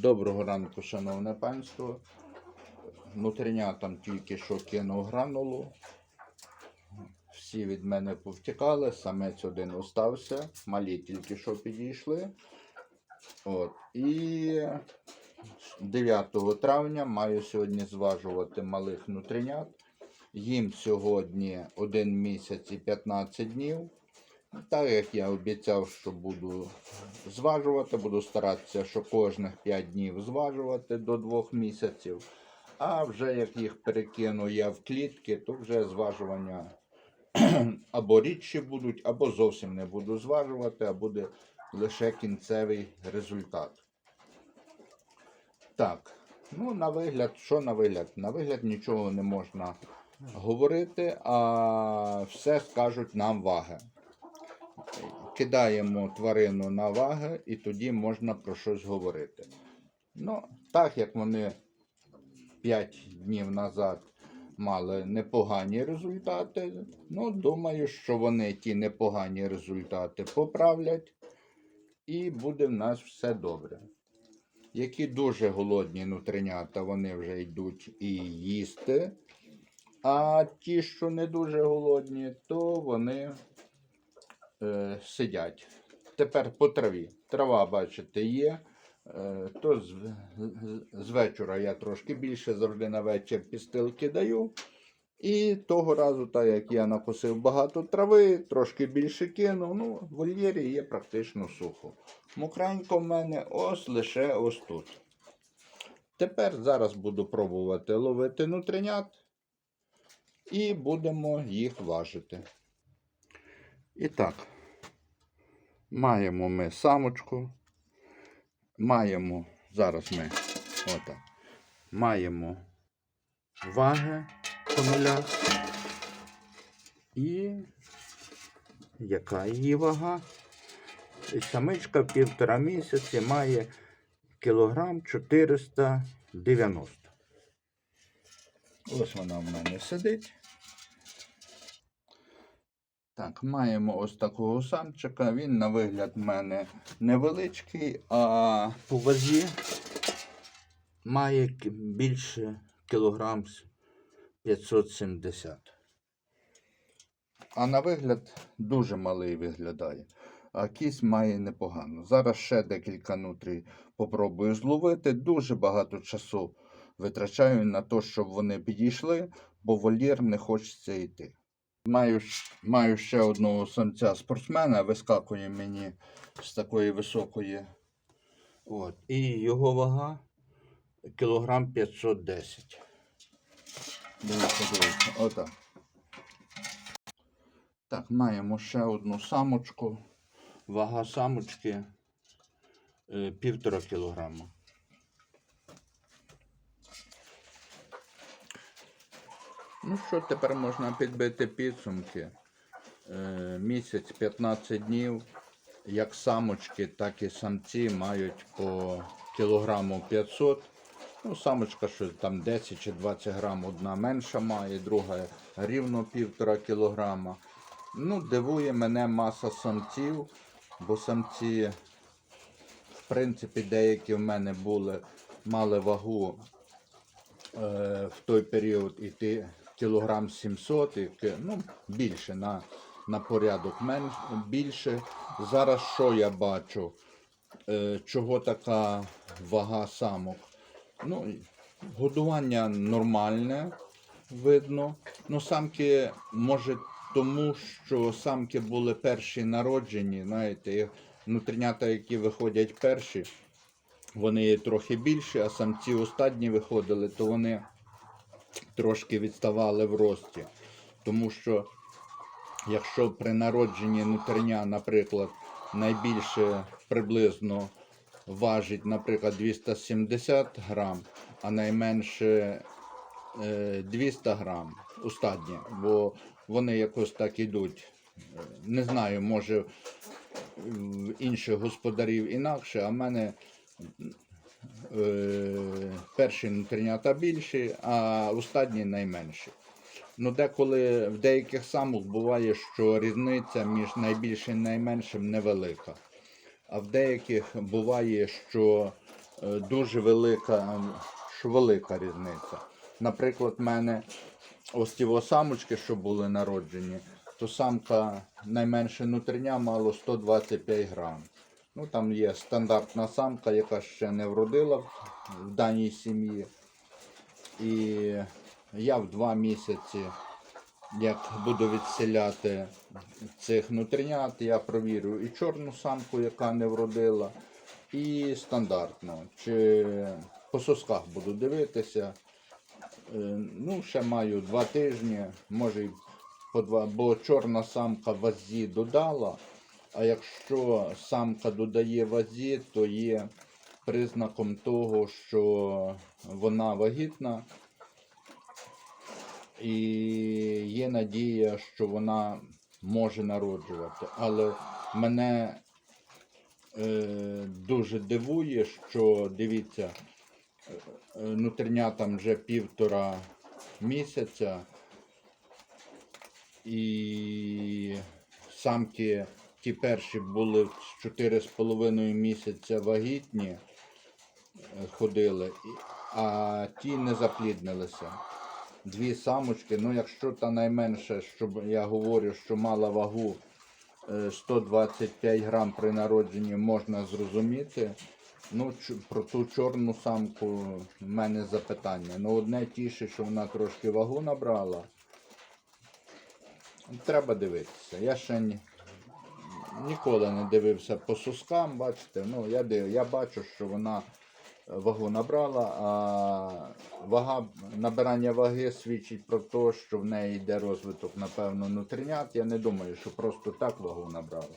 Доброго ранку, шановне панство. Внутрінятам тільки що кинув гранулу. Всі від мене повтікали, самець один остався, малі тільки що підійшли. От. І 9 травня маю сьогодні зважувати малих внутрінят. Їм сьогодні 1 місяць і 15 днів. Так як я обіцяв, що буду зважувати, буду старатися, що кожних 5 днів зважувати до 2 місяців. А вже як їх перекину я в клітки, то вже зважування або рідші будуть, або зовсім не буду зважувати, а буде лише кінцевий результат. Так, ну на вигляд, що на вигляд? На вигляд нічого не можна говорити, а все скажуть нам ваги. Кидаємо тварину на ваги, і тоді можна про щось говорити. Ну, так як вони 5 днів назад мали непогані результати, ну, думаю, що вони ті непогані результати поправлять, і буде в нас все добре. Які дуже голодні нутринята, вони вже йдуть і їсти. А ті, що не дуже голодні, то вони е, сидять. Тепер по траві. Трава, бачите, є. Е, то з, з- вечора я трошки більше завжди на вечір пістилки даю. І того разу, так як я накосив багато трави, трошки більше кинув, ну, в вольєрі є практично сухо. Мокренько в мене ось лише ось тут. Тепер зараз буду пробувати ловити нутринят і будемо їх важити. І так, маємо ми самочку, маємо, зараз ми отак, маємо ваги по. І яка її вага? І Самичка півтора місяці має кілограм 490. Ось вона в мене сидить. Так, маємо ось такого самчика. Він на вигляд в мене невеличкий, а по вазі має більше кілограм 570. А на вигляд дуже малий виглядає. А кість має непогано. Зараз ще декілька нутрій попробую зловити. Дуже багато часу витрачаю на те, щоб вони підійшли, бо вольєр не хочеться йти. Маю, маю ще одного самця спортсмена, вискакує мені з такої високої. От. І його вага кілограм 510. Дивіться, дивіться, отак. Так, маємо ще одну самочку. Вага самочки е, півтора кілограма. Ну що, тепер можна підбити підсумки. Е, місяць 15 днів. Як самочки, так і самці мають по кілограму 500. Ну, самочка щось там 10 чи 20 грам одна менша має, друга рівно півтора кілограма. Ну, дивує мене маса самців, бо самці, в принципі, деякі в мене були, мали вагу е, в той період іти кілограм 700, і, ну, більше на, на порядок менш, більше. Зараз що я бачу? Е, чого така вага самок? Ну, годування нормальне, видно. Ну, самки, може, тому що самки були перші народжені, знаєте, внутрінята, які виходять перші, вони є трохи більші, а самці останні виходили, то вони трошки відставали в рості. Тому що якщо при народженні нутриня, наприклад, найбільше приблизно важить, наприклад, 270 грам, а найменше е, 200 грам останнє, бо вони якось так ідуть. Е, Не знаю, може в інших господарів інакше, а в мене е, перші нутринята більші, а останні найменші. Ну, деколи в деяких самок буває, що різниця між найбільшим і найменшим невелика. А в деяких буває, що е, дуже велика, що велика різниця. Наприклад, в мене ось ті самочки, що були народжені, то самка найменше нутрення мало 125 грам. Ну, там є стандартна самка, яка ще не вродила в, даній сім'ї. І я в два місяці, як буду відселяти цих нутринят, я провірю і чорну самку, яка не вродила, і стандартну. Чи по сосках буду дивитися. Е, Ну, ще маю два тижні, може й по два, бо чорна самка вазі додала. А якщо самка додає вазі, то є признаком того, що вона вагітна. І є надія, що вона може народжувати. Але мене е, дуже дивує, що дивіться, е, е, нутринятам вже півтора місяця. І самки ті перші були в 4,5 місяця вагітні, е, ходили, а ті не запліднилися. Дві самочки, ну якщо та найменше, щоб я говорю, що мала вагу е, 125 грам при народженні, можна зрозуміти. Ну, про ту чорну самку в мене запитання. Ну, одне тіше, що вона трошки вагу набрала. Треба дивитися. Я ще ніколи не дивився по сускам, бачите. Ну, я, див, я бачу, що вона вагу набрала, а вага, набирання ваги свідчить про те, що в неї йде розвиток, напевно, нутринят. Я не думаю, що просто так вагу набрала.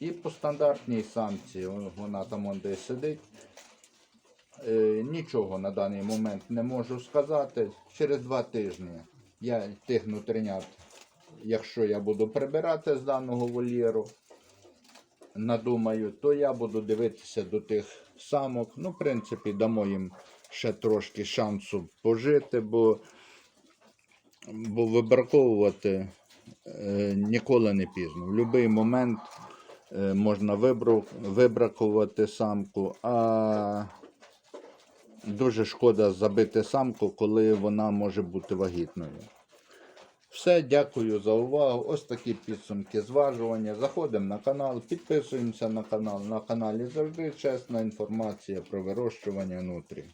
І по стандартній самці, вона там он десь сидить. Е, нічого на даний момент не можу сказати. Через два тижні я тих нутринят, якщо я буду прибирати з даного вольєру, надумаю, то я буду дивитися до тих самок. Ну, в принципі, дамо їм ще трошки шансу пожити, бо, бо вибраковувати е, ніколи не пізно. В будь-який момент е, можна вибру, вибракувати самку, а дуже шкода забити самку, коли вона може бути вагітною. Все, дякую за увагу. Ось такі підсумки зважування. Заходимо на канал, підписуємося на канал. На каналі завжди чесна інформація про вирощування нутрій.